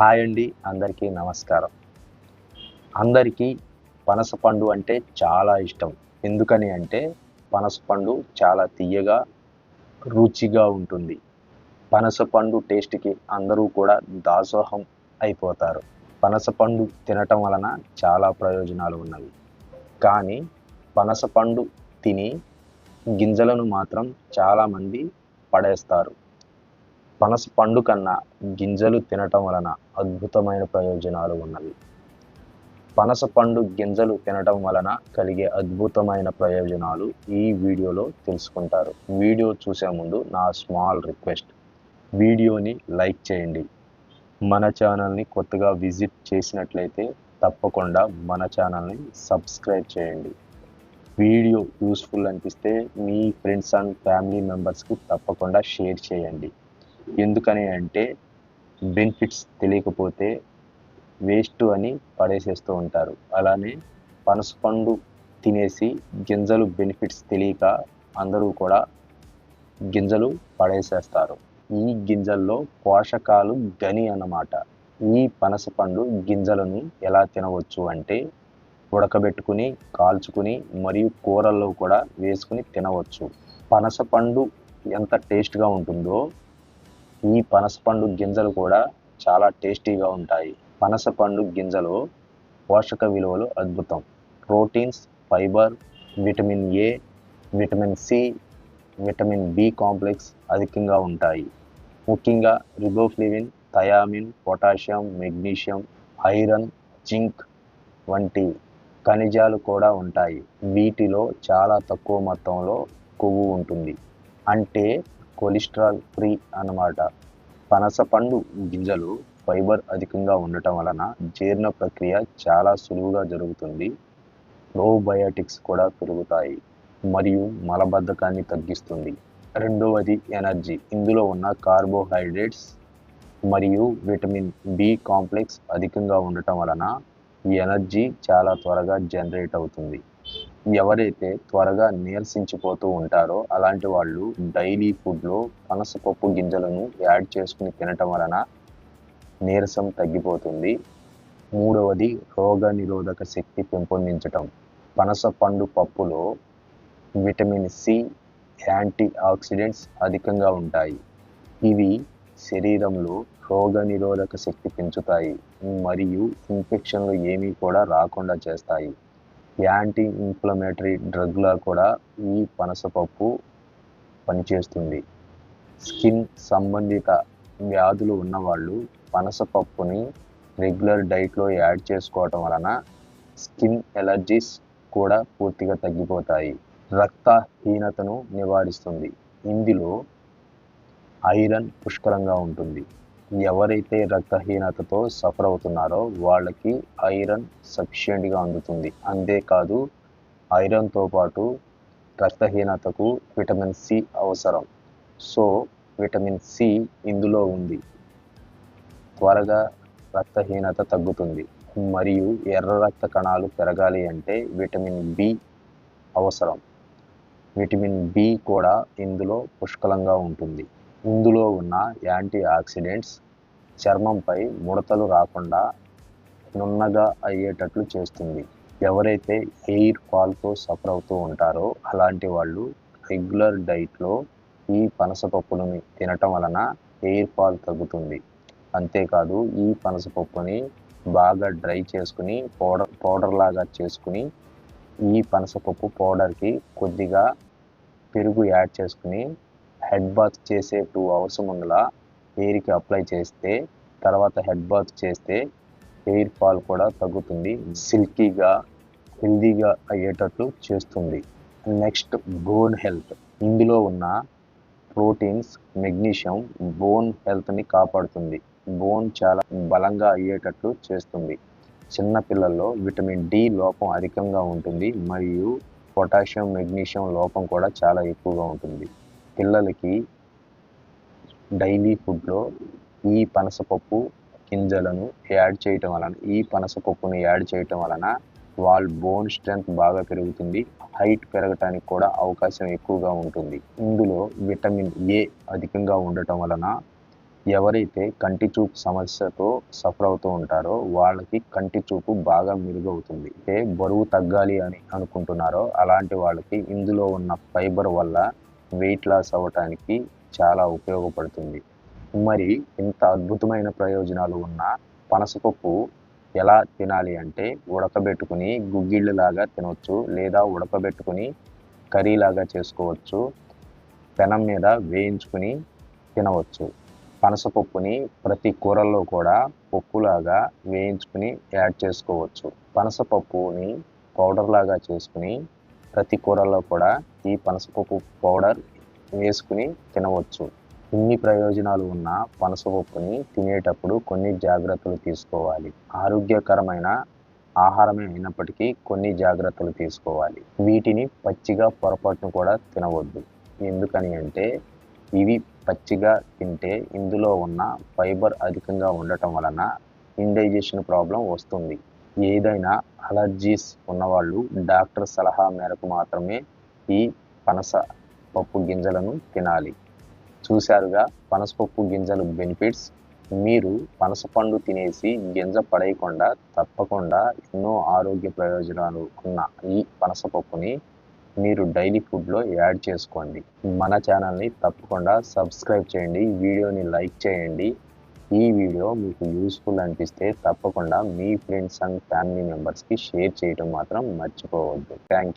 Hi అండి అందరికీ నమస్కారం. అందరికీ పనసపండు అంటే చాలా ఇష్టం. ఎందుకని అంటే పనసపండు చాలా తీయగా రుచిగా ఉంటుంది. పనసపండు టేస్ట్కి అందరూ కూడా దాసోహం అయిపోతారు. పనసపండు తినటం వలన చాలా ప్రయోజనాలు ఉన్నవి. కానీ పనసపండు తిని గింజలను మాత్రం చాలామంది పడేస్తారు. పనస పండు కన్నా గింజలు తినటం వలన అద్భుతమైన ప్రయోజనాలు ఉన్నవి. పనస పండు గింజలు తినటం వలన కలిగే అద్భుతమైన ప్రయోజనాలు ఈ వీడియోలో తెలుసుకుంటారు. వీడియో చూసే ముందు నా స్మాల్ రిక్వెస్ట్ వీడియోని లైక్ చేయండి. మన ఛానల్ని కొత్తగా విజిట్ చేసినట్లయితే తప్పకుండా మన ఛానల్ని సబ్స్క్రైబ్ చేయండి. వీడియో యూస్ఫుల్ అనిపిస్తే మీ ఫ్రెండ్స్ అండ్ ఫ్యామిలీ మెంబర్స్కి తప్పకుండా షేర్ చేయండి. ఎందుకని అంటే బెనిఫిట్స్ తెలియకపోతే వేస్ట్ అని పడేసేస్తూ ఉంటారు. అలానే పనసపండు తినేసి గింజలు బెనిఫిట్స్ తెలియక అందరూ కూడా గింజలు పడేసేస్తారు. ఈ గింజల్లో పోషకాలు గని అన్నమాట. ఈ పనసపండు గింజలను ఎలా తినవచ్చు అంటే ఉడకబెట్టుకుని కాల్చుకుని మరియు కూరల్లో కూడా వేసుకుని తినవచ్చు. పనసపండు ఎంత టేస్ట్గా ఉంటుందో ఈ పనసపండు గింజలు కూడా చాలా టేస్టీగా ఉంటాయి. పనసపండు గింజలో పోషక విలువలు అద్భుతం. Proteins fibre vitamin A vitamin C vitamin B complex అధికంగా ఉంటాయి. ముఖ్యంగా riboflavin thiamine potassium magnesium iron zinc వంటి ఖనిజాలు కూడా ఉంటాయి. వీటిలో చాలా తక్కువ మొత్తంలో కొవ్వు ఉంటుంది. అంటే కొలెస్ట్రాల్ ఫ్రీ అన్నమాట. పనసపండు గింజలు ఫైబర్ అధికంగా ఉండటం వలన జీర్ణ ప్రక్రియ చాలా సులువుగా జరుగుతుంది. ప్రోబయోటిక్స్ కూడా పెరుగుతాయి మరియు మలబద్ధకాన్ని తగ్గిస్తుంది. రెండవది ఎనర్జీ. ఇందులో ఉన్న కార్బోహైడ్రేట్స్ మరియు విటమిన్ బి కాంప్లెక్స్ అధికంగా ఉండటం వలన ఈ ఎనర్జీ చాలా త్వరగా జనరేట్ అవుతుంది. ఎవరైతే త్వరగా నీరసించిపోతూ ఉంటారో అలాంటి వాళ్ళు డైలీ ఫుడ్లో పనసపప్పు గింజలను యాడ్ చేసుకుని తినటం వలన నీరసం తగ్గిపోతుంది. మూడవది రోగ నిరోధక శక్తి పెంపొందించటం. పనస పండు పప్పులో విటమిన్ సి యాంటీ ఆక్సిడెంట్స్ అధికంగా ఉంటాయి. ఇవి శరీరంలో రోగ నిరోధక శక్తి పెంచుతాయి మరియు ఇన్ఫెక్షన్లు ఏమీ కూడా రాకుండా చేస్తాయి. యాంటీ ఇన్ఫ్లమేటరీ డ్రగ్లా కూడా ఈ పనసపప్పు పనిచేస్తుంది. స్కిన్ సంబంధిత వ్యాధులు ఉన్నవాళ్ళు పనసపప్పుని రెగ్యులర్ డైట్లో యాడ్ చేసుకోవటం వలన స్కిన్ ఎలర్జీస్ కూడా పూర్తిగా తగ్గిపోతాయి. రక్తహీనతను నివారిస్తుంది. ఇందులో ఐరన్ పుష్కలంగా ఉంటుంది. ఎవరైతే రక్తహీనతతో సఫర్ అవుతున్నారో వాళ్ళకి ఐరన్ సఫిషియెంట్గా అందుతుంది. అంతేకాదు ఐరన్తో పాటు రక్తహీనతకు విటమిన్ సి అవసరం. సో విటమిన్ సి ఇందులో ఉంది. త్వరగా రక్తహీనత తగ్గుతుంది. మరియు ఎర్ర రక్త కణాలు పెరగాలి అంటే విటమిన్ బి అవసరం. విటమిన్ బి కూడా ఇందులో పుష్కలంగా ఉంటుంది. ఇందులో ఉన్న యాంటీ ఆక్సిడెంట్స్ చర్మంపై ముడతలు రాకుండా నున్నగా అయ్యేటట్లు చేస్తుంది. ఎవరైతే ఎయిర్ ఫాల్తో సఫర్ అవుతూ ఉంటారో అలాంటి వాళ్ళు రెగ్యులర్ డైట్లో ఈ పనసపప్పును తినటం వలన హెయిర్ ఫాల్ తగ్గుతుంది. అంతేకాదు ఈ పనసపప్పుని బాగా డ్రై చేసుకుని పౌడర్ పౌడర్ లాగా చేసుకుని ఈ పనసపప్పు పౌడర్కి కొద్దిగా పెరుగు యాడ్ చేసుకుని హెడ్ బాత్ చేసే టూ అవర్స్ ముందల హెయిర్కి అప్లై చేస్తే తర్వాత హెడ్ బాత్ చేస్తే హెయిర్ ఫాల్ కూడా తగ్గుతుంది. సిల్కీగా హెల్దీగా అయ్యేటట్లు చేస్తుంది. నెక్స్ట్ బోన్ హెల్త్ ఇందులో ఉన్న ప్రోటీన్స్ మెగ్నీషియం బోన్ హెల్త్ని కాపాడుతుంది. బోన్ చాలా బలంగా అయ్యేటట్లు చేస్తుంది. చిన్న పిల్లల్లో విటమిన్ డి లోపం అధికంగా ఉంటుంది. మరియు పొటాషియం మెగ్నీషియం లోపం కూడా చాలా ఎక్కువగా ఉంటుంది. పిల్లలకి డైలీ ఫుడ్లో ఈ పనసపప్పు గింజలను యాడ్ చేయటం వలన ఈ పనసపప్పును యాడ్ చేయటం వలన వాళ్ళ బోన్ స్ట్రెంగ్త్ బాగా పెరుగుతుంది హైట్ పెరగటానికి కూడా అవకాశం ఎక్కువగా ఉంటుంది. ఇందులో విటమిన్ ఏ అధికంగా ఉండటం వలన ఎవరైతే కంటి చూపు సమస్యతో సఫర్ అవుతూ ఉంటారో వాళ్ళకి కంటి చూపు బాగా మెరుగవుతుంది. అయితే బరువు తగ్గాలి అని అనుకుంటున్నారో అలాంటి వాళ్ళకి ఇందులో ఉన్న ఫైబర్ వల్ల వెయిట్ లాస్ అవ్వటానికి చాలా ఉపయోగపడుతుంది. మరి ఇంత అద్భుతమైన ప్రయోజనాలు ఉన్న పనసపప్పు ఎలా తినాలి అంటే ఉడకబెట్టుకుని గుగ్గిళ్ళలాగా తినవచ్చు లేదా ఉడకబెట్టుకుని కర్రీలాగా చేసుకోవచ్చు. పెనం మీద వేయించుకుని తినవచ్చు. పనసపప్పుని ప్రతి కూరల్లో కూడా పప్పులాగా వేయించుకుని యాడ్ చేసుకోవచ్చు. పనసపప్పుని పౌడర్ లాగా చేసుకుని ప్రతి కూరల్లో కూడా ఈ పనసపప్పు పౌడర్ వేసుకుని తినవచ్చు. ఇన్ని ప్రయోజనాలు ఉన్న పనసపప్పుని తినేటప్పుడు కొన్ని జాగ్రత్తలు తీసుకోవాలి. ఆరోగ్యకరమైన ఆహారమే అయినప్పటికీ కొన్ని జాగ్రత్తలు తీసుకోవాలి. వీటిని పచ్చిగా పొరపాటును కూడా తినవద్దు. ఎందుకని అంటే ఇవి పచ్చిగా తింటే ఇందులో ఉన్న ఫైబర్ అధికంగా ఉండటం వలన ఇండైజెషన్ ప్రాబ్లం వస్తుంది. ఏదైనా అలర్జీస్ ఉన్నవాళ్ళు డాక్టర్ సలహా మేరకు మాత్రమే ఈ పనస పప్పు గింజలను తినాలి. చూశారుగా పనసపప్పు గింజలు బెనిఫిట్స్. మీరు పనసపండు తినేసి గింజ పడేయకుండా తప్పకుండా ఎన్నో ఆరోగ్య ప్రయోజనాలు ఉన్న ఈ పనసపప్పుని మీరు డైలీ ఫుడ్లో యాడ్ చేసుకోండి. మన ఛానల్ని తప్పకుండా సబ్స్క్రైబ్ చేయండి. వీడియోని లైక్ చేయండి. ఈ వీడియో మీకు యూస్ఫుల్ అనిపిస్తే తప్పకుండా మీ ఫ్రెండ్స్ అండ్ ఫ్యామిలీ మెంబర్స్కి షేర్ చేయడం మాత్రం మర్చిపోవద్దు. థ్యాంక్